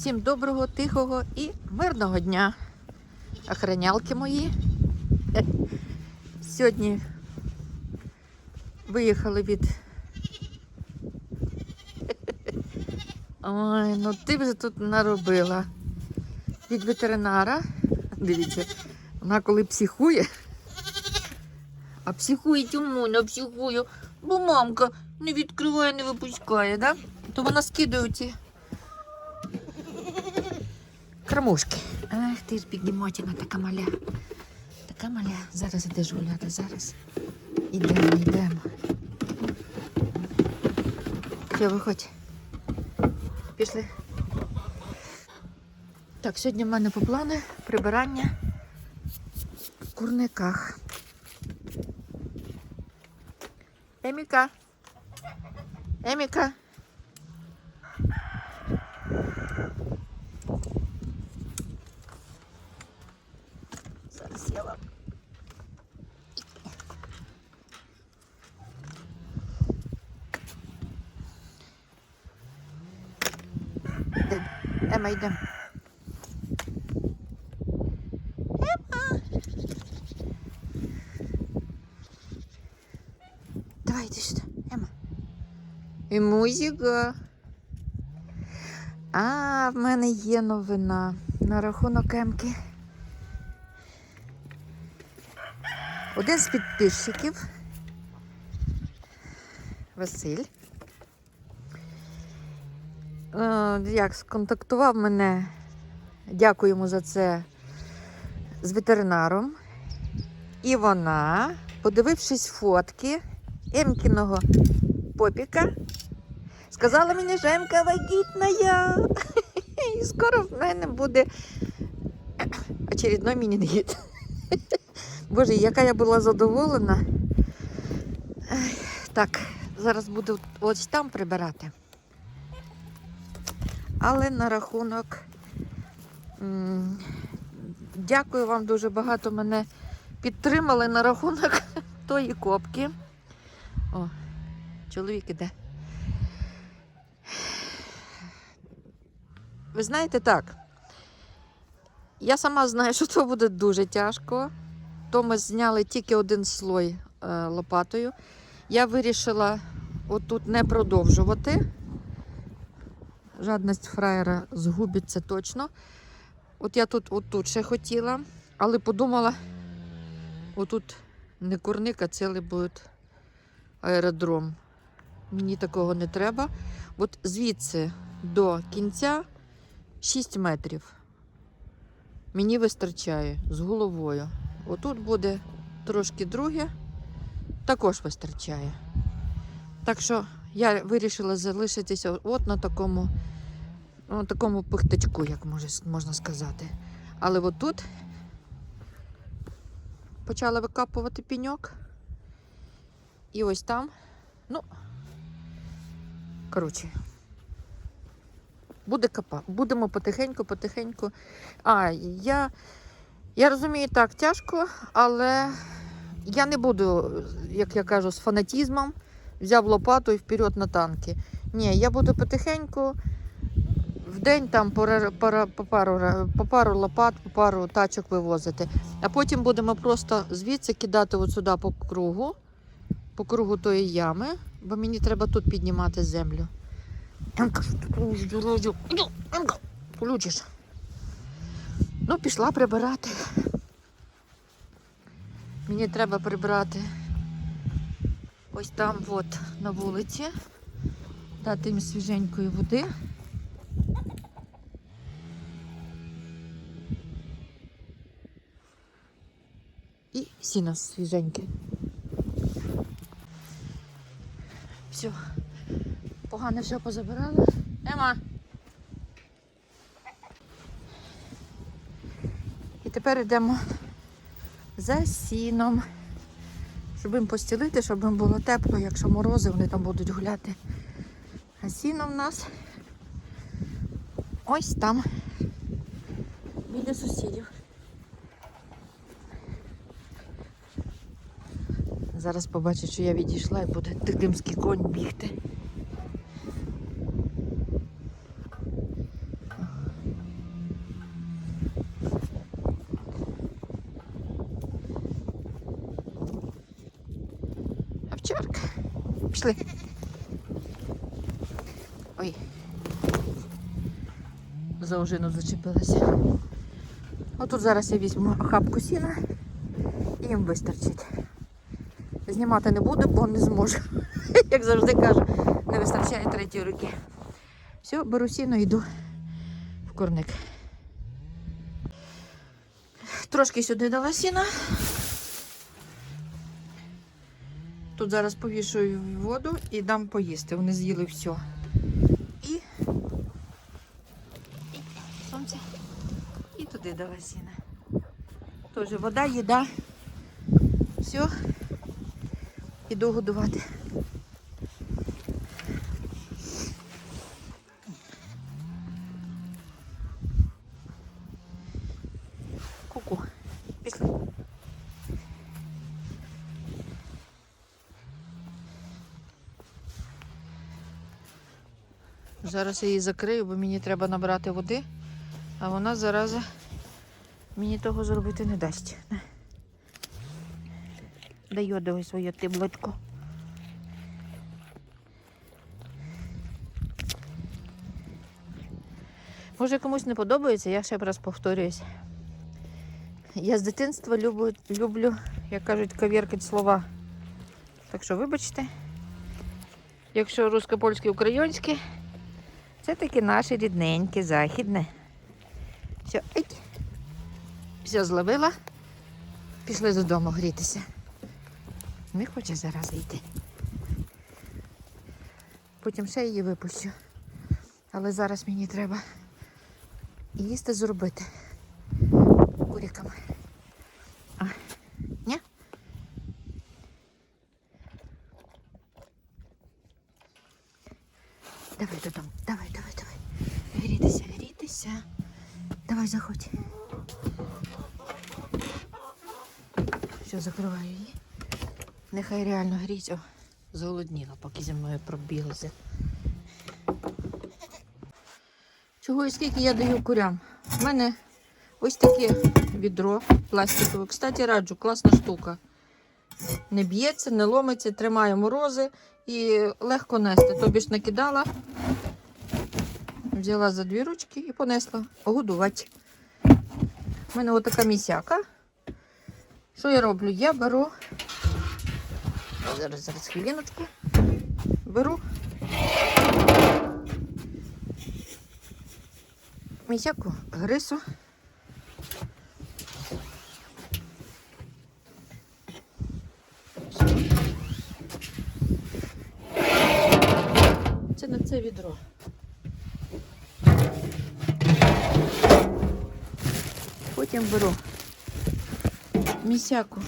Всім доброго, тихого і мирного дня. Охранялки мої. Е, Сьогодні виїхали від. Ой, ну ти вже тут наробила. Від ветеринара. Дивіться, вона коли психує. А психує чому не психую? Бо мамка не відкриває, не випускає, да? То вона скидає ці кормушки. Ах, ти ж бігемотіна така маля. Така маля. Зараз ідеш гуляти, зараз. Ідемо, йдемо. Все, виходь. Пішли. Так, сьогодні в мене по плану прибирання в курниках. Еміка. Еміка. Зараз я вам. Йдем. Ема, йдемо. Ема. Давай, йди сюди, Ема. І музика. А, в мене є новина на рахунок Емки. Один з підписчиків Василь. Е, Як сконтактував мене, дякую йому за це з ветеринаром. І вона, подивившись фотки Емкіного попіка, сказала мені, що Емка вагітна я. І скоро в мене буде очередной мінінгіт. Боже, яка я була задоволена. Так, зараз буду ось там прибирати. Але на рахунок. Дякую вам дуже багато мене підтримали на рахунок тої копки. О, чоловік іде. Ви знаєте так. Я сама знаю, що це буде дуже тяжко. То ми зняли тільки один слой е, лопатою. Я вирішила отут не продовжувати. Жадність фраєра згубиться точно. От я тут отут ще хотіла, але подумала, отут не курник, а цілий буде аеродром. Мені такого не треба. От звідси до кінця 6 метрів. Мені вистачає з головою. Отут буде трошки друге, також вистачає. Так що я вирішила залишитися от на такому, на такому пихтачку, як можна сказати. Але отут почала викапувати піньок. І ось там, ну, коротше, буде капа. Будемо потихеньку, потихеньку. А, я. Я розумію, так тяжко, але я не буду, як я кажу, з фанатізмом взяв лопату і вперед на танки. Ні, я буду потихеньку в день там по, по, по, пару, по пару лопат, по пару тачок вивозити. А потім будемо просто звідси кидати от сюди по кругу, по кругу тої ями, бо мені треба тут піднімати землю. Получиш. Ну, пішла прибирати. Мені треба прибрати ось там от на вулиці, дати їм свіженької води. Сіно свіженьке. Все. Погано все позабирала. Ема. І тепер йдемо за сіном, щоб їм постілити, щоб їм було тепло, якщо морози, вони там будуть гуляти. А сіно в нас ось там, біля сусідів. Зараз побачу, що я відійшла і буде тикимський конь бігти. Овчарка. Пішли. Ой. За ужину зачепилася. Отут зараз я візьму хапку сіна і їм вистачить. Знімати не буду, бо не зможу. Як завжди кажу, не вистачає третьої руки. Все, беру сіно йду в курник. Трошки сюди дала сіна. Тут зараз повішую воду і дам поїсти. Вони з'їли все. І... і сонце. І туди дала сіна. Теж вода, їда. Все. Іду годувати. Ку-ку. Пішли. Зараз я її закрию, бо мені треба набрати води, а вона зараза мені того зробити не дасть. Даю давай своє таблетку. Може комусь не подобається, я ще раз повторююсь. Я з дитинства люблю, люблю як кажуть, кавіркать слова. Так що вибачте. Якщо русско-польське українське, це таке наше рідненьке, західне. Все, ай. Все зловила. Пішли додому грітися. Не хоче зараз йти. Потім ще її випущу. Але зараз мені треба їсти зробити курикам. А, ні? Давай додому. Давай, давай, давай. Грітися, грітися. Давай, заходь. Все, закриваю її. Нехай реально гріть. О, зголодніла, поки зі мною пробіглася. Чого і скільки я даю курям? У мене ось таке відро пластикове. Кстати, раджу, класна штука. Не б'ється, не ломиться, тримає морози і легко нести. Тобі ж накидала, взяла за дві ручки і понесла годувати. У мене отака місяка. Що я роблю? Я беру. Зараз, зараз хвилиночку. Беру місяку грису. Це на це відро. Потім беру місяку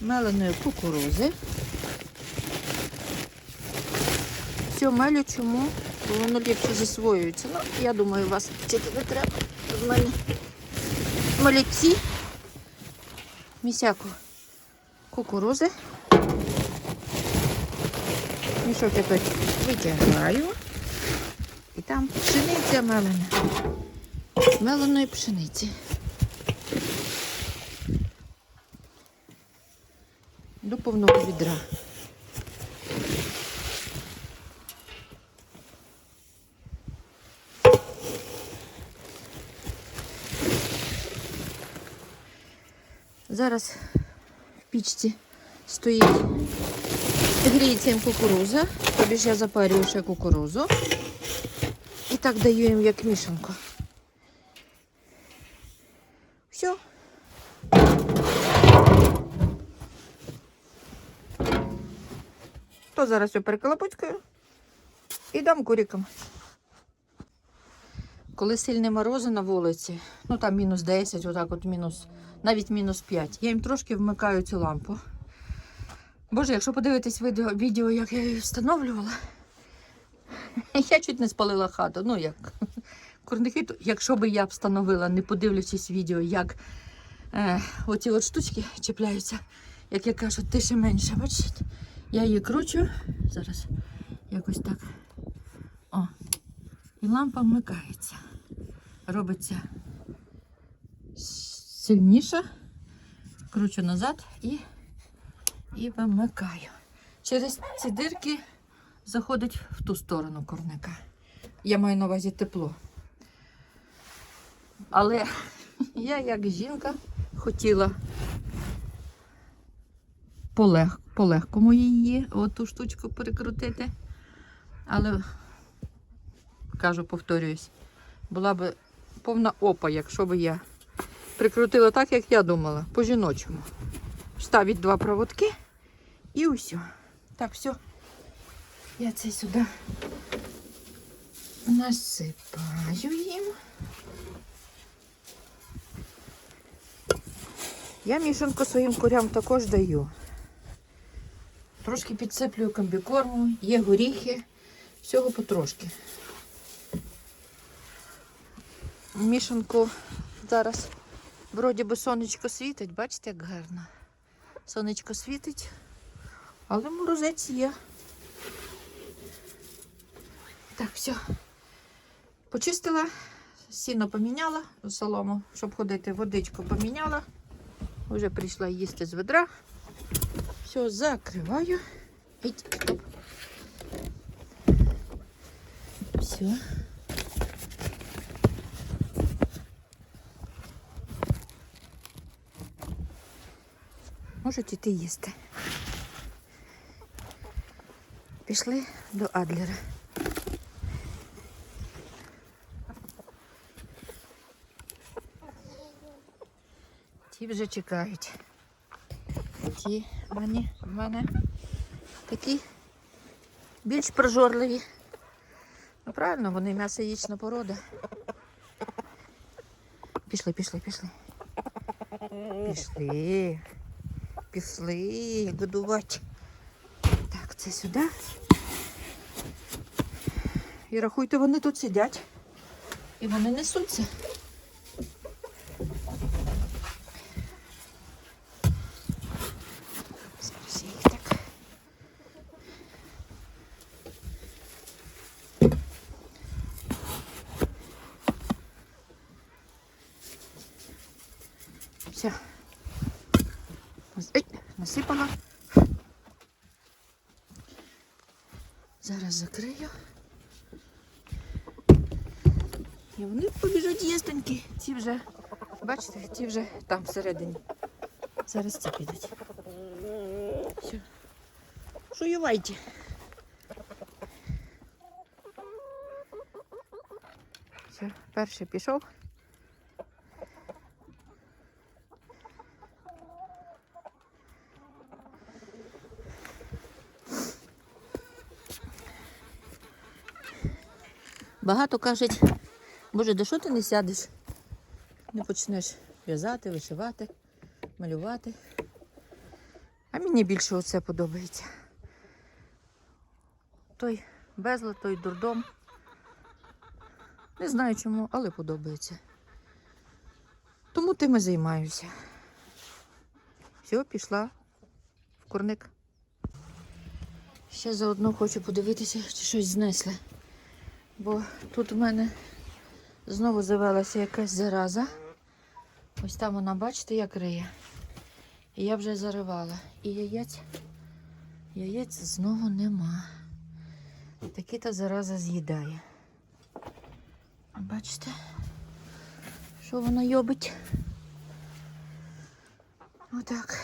меленої кукурузи. Все мелю чому? Бо воно ліпше засвоюється. Ну, я думаю, вас вчити не треба. В мене молодці. Місяку кукурузи. Мішок я тут витягаю. І там пшениця мелена. Меленої пшениці. До повного відра. Зараз в пічці стоїть, гріється кукуруза, тобі ж я запарюю ще кукурузу. І так даю їм як мішанку. Все. То зараз все переколопочкаю і дам курикам. Коли сильні морози на вулиці, ну там мінус 10, отак от мінус, навіть мінус 5, я їм трошки вмикаю цю лампу. Боже, якщо подивитись відео, відео як я її встановлювала, я чуть не спалила хату. Ну як курники, якщо би я встановила, не подивлячись відео, як е, оці от штучки чіпляються, як я кажу, тише менше, бачите? Я її кручу, зараз якось так. О, і лампа вмикається. Робиться сильніше, кручу назад і, і вимикаю. через ці дирки заходить в ту сторону курника. Я маю на увазі тепло. Але я, як жінка, хотіла полег, по-легкому її, оту штучку перекрутити. Але, кажу, повторююсь, була б повна опа, якщо б я прикрутила так, як я думала, по-жіночому. Вставить два проводки і усе. Так, все. Я це сюди насипаю їм. Я мішанку своїм курям також даю. Трошки підсиплюю комбікорму, є горіхи, всього потрошки. Мішанку зараз вроді би сонечко світить, бачите, як гарно. Сонечко світить, але морозець є. Так, все. Почистила, сіно поміняла, солому, щоб ходити, водичку поміняла. Вже прийшла їсти з ведра. Все, закриваю. Все. Можуть іти їсти. Пішли до Адлера. Ті вже чекають. Ті вони в мене такі більш прожорливі. Ну правильно, вони м'ясо яєчна порода. Пішли, пішли, пішли. Пішли. Пішли годувати. Так, це сюди. І рахуйте, вони тут сидять. І вони несуться. Зараз я їх так. Все. Ой, насипала. Зараз закрию. І вони побіжать їстеньки. Ці вже, бачите, ті вже там всередині. Зараз ці підуть. Все. Жуювайте. Все, перший пішов. Багато кажуть, боже, де що ти не сядеш? Не почнеш в'язати, вишивати, малювати. А мені більше оце подобається. Той безлад, той дурдом. Не знаю чому, але подобається. Тому тим і займаюся. Все, пішла в курник. Ще заодно хочу подивитися, чи щось знесли. Бо тут у мене знову завелася якась зараза. Ось там вона, бачите, як риє. Я вже заривала. І яєць, яєць знову нема. Таки та зараза з'їдає. Бачите, що вона йобить? Отак.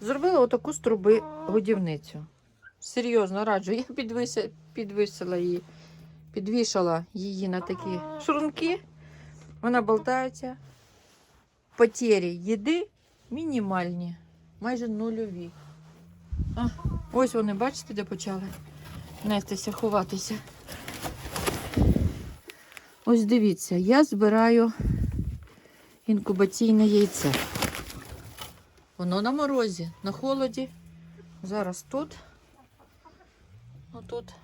Зробила отаку з труби годівницю. Серйозно раджу. Я підвиси, підвисила її, підвішала її на такі шурунки. Вона болтається. Потері їди мінімальні, майже нульові. А, ось вони, бачите, де почали нестися, ховатися. Ось дивіться, я збираю інкубаційне яйце. Воно на морозі, на холоді. Зараз тут. Ну тут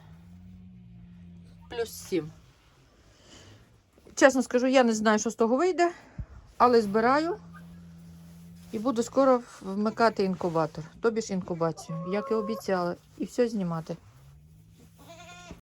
плюс 7. Чесно скажу, я не знаю, що з того вийде, але збираю і буду скоро вмикати інкубатор, тобі ж інкубацію, як і обіцяла, і все знімати.